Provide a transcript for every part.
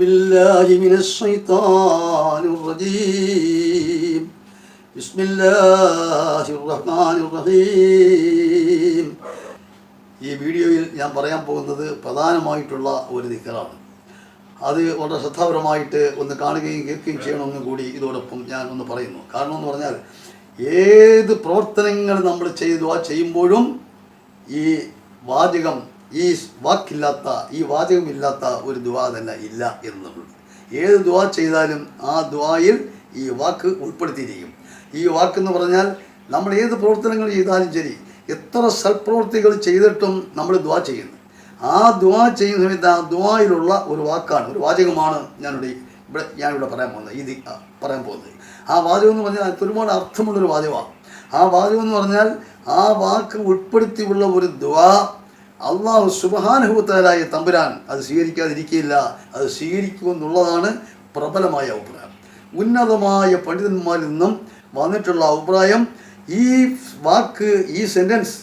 بالله من الشيطان الرجيم بسم الله الرحمن الرحيم ഈ വീഡിയോയിൽ ഞാൻ പറയാൻ പോകുന്നത് പ്രധാനമായിട്ടുള്ള ഒരു ദിക്കറാണ് അത് വളരെ ശ്രദ്ധാപരമായിട്ട് ഒന്ന് കാണുകയും കേൾക്കുകയും ചെയ്യണമെന്നും കൂടി ഇതോടൊപ്പം ഞാൻ ഒന്ന് പറയുന്നു കാരണം എന്ന് പറഞ്ഞാൽ ഏത് പ്രവർത്തനങ്ങൾ നമ്മൾ ചെയ്തു ആ ചെയ്യുമ്പോഴും ഈ വാചകം ഈ വാക്കില്ലാത്ത ഈ വാചകമില്ലാത്ത ഒരു ദുവാ തന്നെ ഇല്ല എന്നുള്ളത്. ഏത് ദുവാ ചെയ്താലും ആ ദുവായിൽ ഈ വാക്ക് ഉൾപ്പെടുത്തിയിരിക്കും. ഈ വാക്കെന്ന് പറഞ്ഞാൽ നമ്മൾ ഏത് പ്രവർത്തനങ്ങൾ ചെയ്താലും ശരി എത്ര സൽപ്രവർത്തികൾ ചെയ്തിട്ടും നമ്മൾ ദുവാ ചെയ്യുന്നു. ആ ദുവാ ചെയ്യുന്ന സമയത്ത് ആ ദുവായിലുള്ള ഒരു വാക്കാണ് ഒരു വാചകമാണ് ഞാനിവിടെ ഇവിടെ ഞാനിവിടെ പറയാൻ പോകുന്നത്. ഇത് പറയാൻ പോകുന്നത്. ആ വാചകം എന്ന് പറഞ്ഞാൽ ഒരുപാട് അർത്ഥമുള്ളൊരു വാചകമാണ്. ആ വാചകം എന്ന് പറഞ്ഞാൽ ആ വാക്ക് ഉൾപ്പെടുത്തിയുള്ള ഒരു ദുവാ അള്ളാഹു സുബഹാനുഭവത്താലായ തമ്പുരാൻ അത് സ്വീകരിക്കാതിരിക്കുകയില്ല. അത് സ്വീകരിക്കുമെന്നുള്ളതാണ് പ്രബലമായ അഭിപ്രായം. ഉന്നതമായ പണ്ഡിതന്മാരിൽ നിന്നും വന്നിട്ടുള്ള അഭിപ്രായം ഈ വാക്ക് ഈ സെന്റൻസ്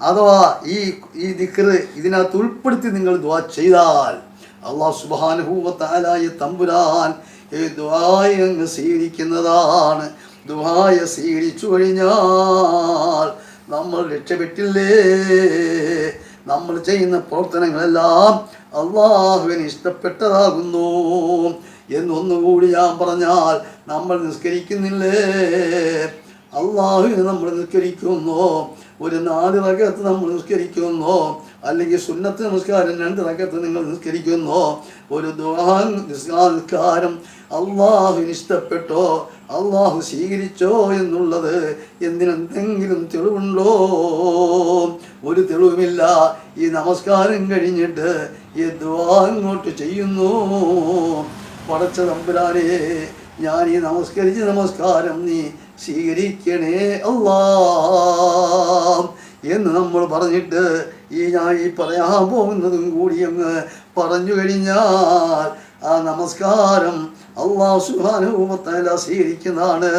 അഥവാ ഈ ഈ ദിക്കറ് ഇതിനകത്ത് ഉൾപ്പെടുത്തി നിങ്ങൾ ദ്വാ ചെയ്താൽ അള്ളാഹു സുബാനുഭൂവത്താലായ തമ്പുരാൻ ഈ ദ്വായ സ്വീകരിക്കുന്നതാണ്. ദ്വായ സ്വീകരിച്ചു കഴിഞ്ഞാൽ നമ്മൾ രക്ഷപ്പെട്ടില്ലേ? നമ്മൾ ചെയ്യുന്ന പ്രവർത്തനങ്ങളെല്ലാം അള്ളാഹുവിന് ഇഷ്ടപ്പെട്ടതാകുന്നു. എന്നൊന്നുകൂടി ഞാൻ പറഞ്ഞാൽ നമ്മൾ നിസ്കരിക്കുന്നില്ലേ? അള്ളാഹുവിനെ നമ്മൾ നിസ്കരിക്കുന്നു. ഒരു നാല് റകത്ത് നമ്മൾ നിസ്കരിക്കുന്നു. അല്ലെങ്കിൽ സുന്നത്ത് നമസ്കാരം രണ്ട് റകത്ത് നിങ്ങൾ നിസ്കരിക്കുന്നു. ഒരു ദുആ നിസ്കാരം അള്ളാഹുവിന് ഇഷ്ടപ്പെട്ടോ അള്ളാഹു സ്വീകരിച്ചോ എന്നുള്ളത് എന്തിനെന്തെങ്കിലും തെളിവുണ്ടോ? ഒരു തെളിവുമില്ല. ഈ നമസ്കാരം കഴിഞ്ഞിട്ട് ഈ ദുആ ഇങ്ങോട്ട് ചെയ്യുന്നു. പടച്ച തമ്പുരാനെ ഞാൻ ഈ നമസ്കരിച്ച നമസ്കാരം നീ സ്വീകരിക്കണേ അള്ളാ എന്ന് നമ്മൾ പറഞ്ഞിട്ട് ഈ ഞാൻ ഈ പറയാൻ പോകുന്നതും കൂടി അങ്ങ് പറഞ്ഞു കഴിഞ്ഞാൽ ആ നമസ്കാരം അള്ളാഹു സുഹാനുഭവത്തല സ്വീകരിക്കുന്നതാണ്.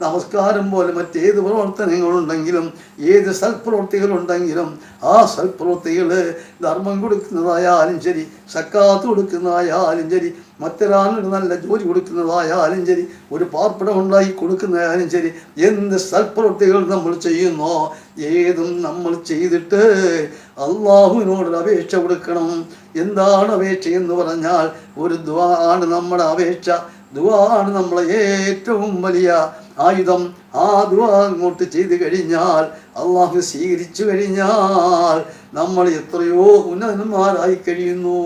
നമസ്കാരം പോലെ മറ്റേത് പ്രവർത്തനങ്ങളുണ്ടെങ്കിലും ഏത് സൽപ്രവൃത്തികളുണ്ടെങ്കിലും ആ സൽപ്രവൃത്തികൾ ധർമ്മം കൊടുക്കുന്നതായാലും ശരി സക്കാത്ത് കൊടുക്കുന്നതായാലും ശരി മറ്റൊരാളിന് നല്ല ജോലി കൊടുക്കുന്നതായാലും ശരി ഒരു പാർപ്പിടം ഉണ്ടാക്കി കൊടുക്കുന്നതായാലും ശരി എന്ത് സൽപ്രവൃത്തികൾ നമ്മൾ ചെയ്യുന്നോ ഏതും നമ്മൾ ചെയ്തിട്ട് അള്ളാഹുവിനോടൊരു അപേക്ഷ കൊടുക്കണം. എന്താണ് അപേക്ഷ എന്ന് പറഞ്ഞാൽ ഒരു ദ്വാ ആണ് നമ്മുടെ അപേക്ഷ. ദ്വാ ആണ് നമ്മളെ ഏറ്റവും വലിയ ആയുധം. ആ ദ്വാ അങ്ങോട്ട് ചെയ്തു കഴിഞ്ഞാൽ അള്ളാഹു സ്വീകരിച്ചു കഴിഞ്ഞാൽ നമ്മൾ എത്രയോ ഉന്നതന്മാരായി കഴിയുന്നു.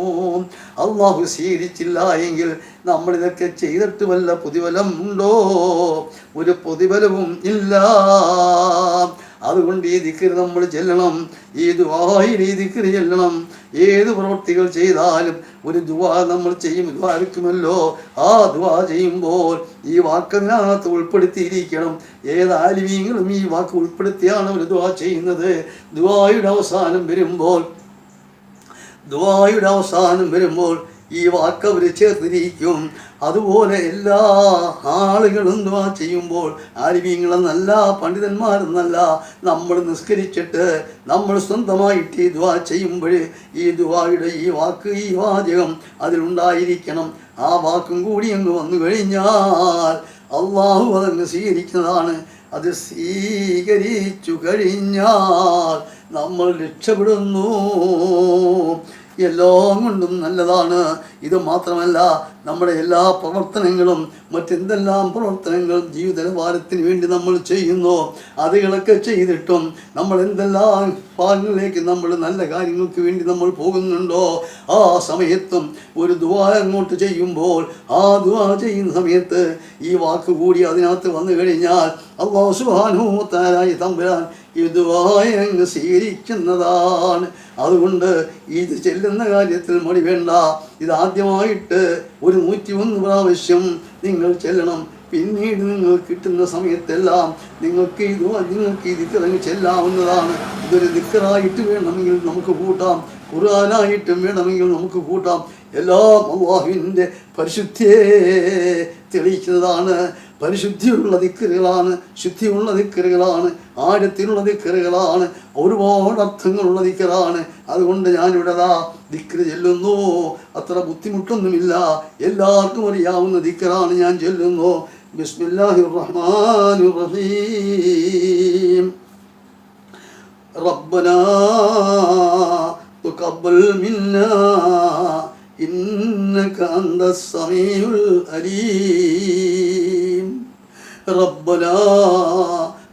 അള്ളാഹു സ്വീകരിച്ചില്ല എങ്കിൽ നമ്മൾ ഇതൊക്കെ ചെയ്തിട്ട് വല്ല പ്രതിഫലം ഉണ്ടോ? ഒരു പ്രതിഫലവും ഇല്ല. അതുകൊണ്ട് ഈ ദിക്കറ് നമ്മൾ ചെല്ലണം ഈ ദുവായിൽ ഈ ദിക്കറ് ചെല്ലണം. ഏത് പ്രവൃത്തികൾ ചെയ്താലും ഒരു ദുവാ നമ്മൾ ചെയ്യും ദ്വാരക്കുമല്ലോ ആ ദുവാ ചെയ്യുമ്പോൾ ഈ വാക്കതിനകത്ത് ഉൾപ്പെടുത്തിയിരിക്കണം. ഏത് ആലിമീങ്ങളും ഈ വാക്ക് ഉൾപ്പെടുത്തിയാണ് ഒരു ദുവാ ചെയ്യുന്നത്. ദുവായുടെ അവസാനം വരുമ്പോൾ ദുവായുടെ അവസാനം വരുമ്പോൾ ഈ വാക്ക് അവർ ചേർത്തിരിക്കും. അതുപോലെ എല്ലാ ആളുകളും ദ്വാ ചെയ്യുമ്പോൾ ആലിമീങ്ങളെന്നല്ല പണ്ഡിതന്മാരെന്നല്ല നമ്മൾ നിസ്കരിച്ചിട്ട് നമ്മൾ സ്വന്തമായിട്ട് ഈ ദ്വാ ചെയ്യുമ്പോൾ ഈ ദുവായുടെ ഈ വാക്ക് ഈ വാചകം അതിലുണ്ടായിരിക്കണം. ആ വാക്കും കൂടി അങ്ങ് വന്നു കഴിഞ്ഞാൽ അള്ളാഹു അതങ്ങ് സ്വീകരിക്കുന്നതാണ്. അത് സ്വീകരിച്ചു കഴിഞ്ഞാൽ നമ്മൾ രക്ഷപ്പെടുന്നു. എല്ലാം കൊണ്ടും നല്ലതാണ്. ഇത് മാത്രമല്ല നമ്മുടെ എല്ലാ പ്രവർത്തനങ്ങളും മറ്റെന്തെല്ലാം പ്രവർത്തനങ്ങളും ജീവിത നിലവാരത്തിന് വേണ്ടി നമ്മൾ ചെയ്യുന്നു അതുകളൊക്കെ ചെയ്തിട്ടും നമ്മൾ എന്തെല്ലാം ഭാഗങ്ങളിലേക്ക് നമ്മൾ നല്ല കാര്യങ്ങൾക്ക് വേണ്ടി നമ്മൾ പോകുന്നുണ്ടോ ആ സമയത്തും ഒരു ദുവാ അങ്ങോട്ട് ചെയ്യുമ്പോൾ ആ ദുവാ ചെയ്യുന്ന സമയത്ത് ഈ വാക്ക് കൂടി അതിനകത്ത് വന്നു കഴിഞ്ഞാൽ അള്ളാഹു സുഹാനുഭവത്താരായി തമ്പുരാൻ ഇതുവായി സ്വീകരിക്കുന്നതാണ്. അതുകൊണ്ട് ഇത് ചെല്ലുന്ന കാര്യത്തിൽ മടി വേണ്ട. ഇതാദ്യമായിട്ട് ഒരു നൂറ്റി ഒന്ന് പ്രാവശ്യം നിങ്ങൾ ചെല്ലണം. പിന്നീട് നിങ്ങൾ കിട്ടുന്ന സമയത്തെല്ലാം നിങ്ങൾക്ക് ഇത് നിങ്ങൾക്ക് ഇത് ഇറങ്ങി ചെല്ലാവുന്നതാണ്. ഇതൊരു ദിക്കറായിട്ട് വേണമെങ്കിൽ നമുക്ക് കൂട്ടാം. ഖുർആാനായിട്ടും വേണമെങ്കിൽ നമുക്ക് കൂട്ടാം. എല്ലാം അള്ളാഹുവിന്റെ പരിശുദ്ധിയെ തെളിയിക്കുന്നതാണ്. പരിശുദ്ധിയുള്ള ദിക്കറുകളാണ് ശുദ്ധിയുള്ള ദിക്കറുകളാണ് ആഴത്തിലുള്ള ദിക്കറുകളാണ് ഒരുപാട് അർത്ഥങ്ങളുള്ള ദിക്കറാണ് അതുകൊണ്ട് ഞാനിവിടെ ദാ ദിക്കറ് ചെല്ലുന്നു അത്ര ബുദ്ധിമുട്ടൊന്നുമില്ല എല്ലാവർക്കും അറിയാവുന്ന ദിക്കറാണ് ഞാൻ ചെല്ലുന്നു ബിസ്മില്ലാഹിർ റഹ്മാനിർ റഹീം ربنا تقبل منا إنك أنت السميع العليم ربنا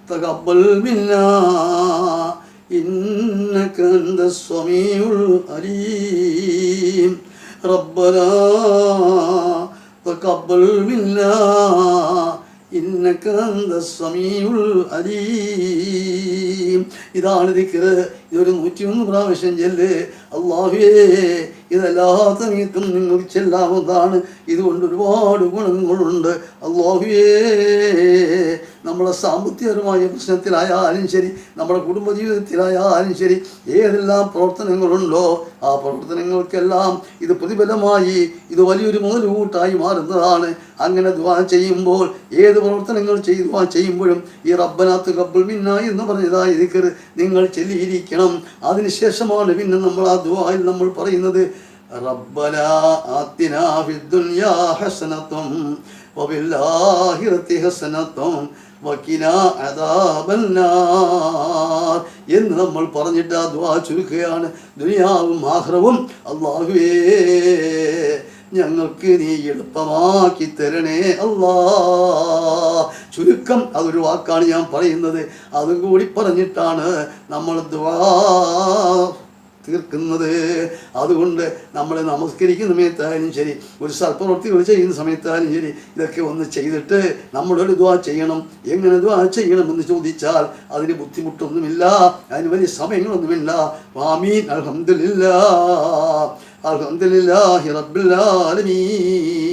تقبل منا إنك أنت السميع العليم ربنا تقبل منا إنك أنت السميع العليم ഇതാണ് ദിക്കറ് ഇതൊരു നൂറ്റിയൊന്ന് പ്രാവശ്യം ചെല്ല് അള്ളാഹുവേ ഇതെല്ലാ നീക്കം നിങ്ങൾക്ക് ചെല്ലാവുന്നതാണ് ഇതുകൊണ്ട് ഒരുപാട് ഗുണങ്ങളുണ്ട്. അള്ളാഹുവേ നമ്മളെ സാമ്പത്തികപരമായ പ്രശ്നത്തിലായാലും ശരി നമ്മുടെ കുടുംബജീവിതത്തിലായാലും ശരി ഏതെല്ലാം പ്രവർത്തനങ്ങളുണ്ടോ ആ പ്രവർത്തനങ്ങൾക്കെല്ലാം ഇത് പ്രതിഫലമായി ഇത് വലിയൊരു മുതലുകൂട്ടായി മാറുന്നതാണ്. അങ്ങനെ ദുവാ ചെയ്യുമ്പോൾ ഏത് പ്രവർത്തനങ്ങൾ ദുവാ ചെയ്യുമ്പോഴും ഈ റബ്ബനാത്ത് കബ്ബുൽ മിന്ന എന്ന് പറഞ്ഞതായി ഇതിക്കർ നിങ്ങൾ ചെല്ലിയിരിക്കണം. അതിനുശേഷമാണ് പിന്നെ നമ്മൾ ആ ദുവായിൽ നമ്മൾ പറയുന്നത് റബ്ബന ആത്തിനാ ഫിദ്ദുനിയാ ഹസനത്തും വക്കിന അദാബന്നാർ എന്ന് നമ്മൾ പറഞ്ഞിട്ട് ആ ദുആ ചുരുക്കുകയാണ് ദുനിയാവും ആഹ്റവും അള്ളാഹുവേ ഞങ്ങൾക്ക് നീ എളുപ്പമാക്കി തരണേ അല്ലാ. ചുരുക്കം അതൊരു വാക്കാണ് ഞാൻ പറയുന്നത്. അതും കൂടി പറഞ്ഞിട്ടാണ് നമ്മൾ ദുആ തീർക്കുന്നത്. അതുകൊണ്ട് നമ്മൾ നമസ്കരിക്കുന്ന സമയത്തായാലും ശരി ഒരു സൽപ്രവൃത്തികൾ ചെയ്യുന്ന സമയത്തായാലും ശരി ഇതൊക്കെ ഒന്ന് ചെയ്തിട്ട് നമ്മളൊരു ദ്വാ ചെയ്യണം. എങ്ങനെ ദ്വാ ചെയ്യണമെന്ന് ചോദിച്ചാൽ അതിന് ബുദ്ധിമുട്ടൊന്നുമില്ല അതിന് വലിയ സമയങ്ങളൊന്നുമില്ല വാമീൻ അൽഹംദുലില്ലാ അൽഹംദുലില്ലാഹി റബ്ബിൽ ആലമീൻ.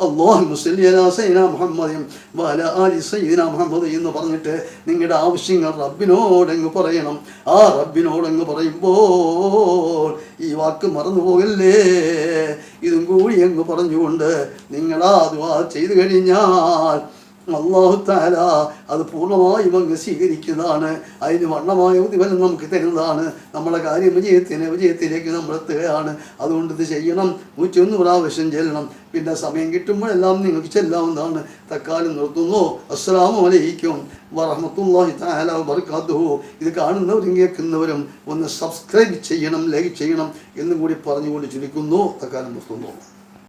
അല്ലാഹുമ്മ സ്വല്ലി സൈന സയ്യിദിനാ മുഹമ്മദിൻ വഅലാ ആലി സൈന മുഹമ്മദ് എന്ന് പറഞ്ഞിട്ട് നിങ്ങളുടെ ആവശ്യങ്ങൾ റബ്ബിനോടങ്ങ് പറയണം. ആ റബ്ബിനോടങ്ങ് പറയുമ്പോൾ ഈ വാക്ക് മറന്നു പോകല്ലേ? ഇതും കൂടി അങ്ങ് പറഞ്ഞുകൊണ്ട് നിങ്ങളാ ദുആ ചെയ്തു കഴിഞ്ഞാൽ അള്ളാഹു താല അത് പൂർണമായും അങ്ങ് സ്വീകരിക്കുന്നതാണ്. അതിന് വണ്ണമായ പ്രതിഫലം നമുക്ക് തരുന്നതാണ്. നമ്മുടെ കാര്യം വിജയത്തിന് വിജയത്തിലേക്ക് നമ്മൾ എത്തുകയാണ്. അതുകൊണ്ട് ഇത് ചെയ്യണം. നൂറ്റൊന്ന് പ്രാവശ്യം ചെല്ലണം. പിന്നെ സമയം കിട്ടുമ്പോഴെല്ലാം നിങ്ങൾക്ക് ചെല്ലാവുന്നതാണ്. തക്കാലം നിർത്തുന്നു. അസ്സലാമു അലൈക്കും വറഹമത്തുള്ളാഹി താല വബറകാതുഹു. ഇത് കാണുന്നവരും കേൾക്കുന്നവരും ഒന്ന് സബ്സ്ക്രൈബ് ചെയ്യണം ലൈക്ക് ചെയ്യണം എന്നും കൂടി പറഞ്ഞുകൊണ്ട് ചുരുക്കുന്നു. തക്കാലം നിർത്തുന്നു.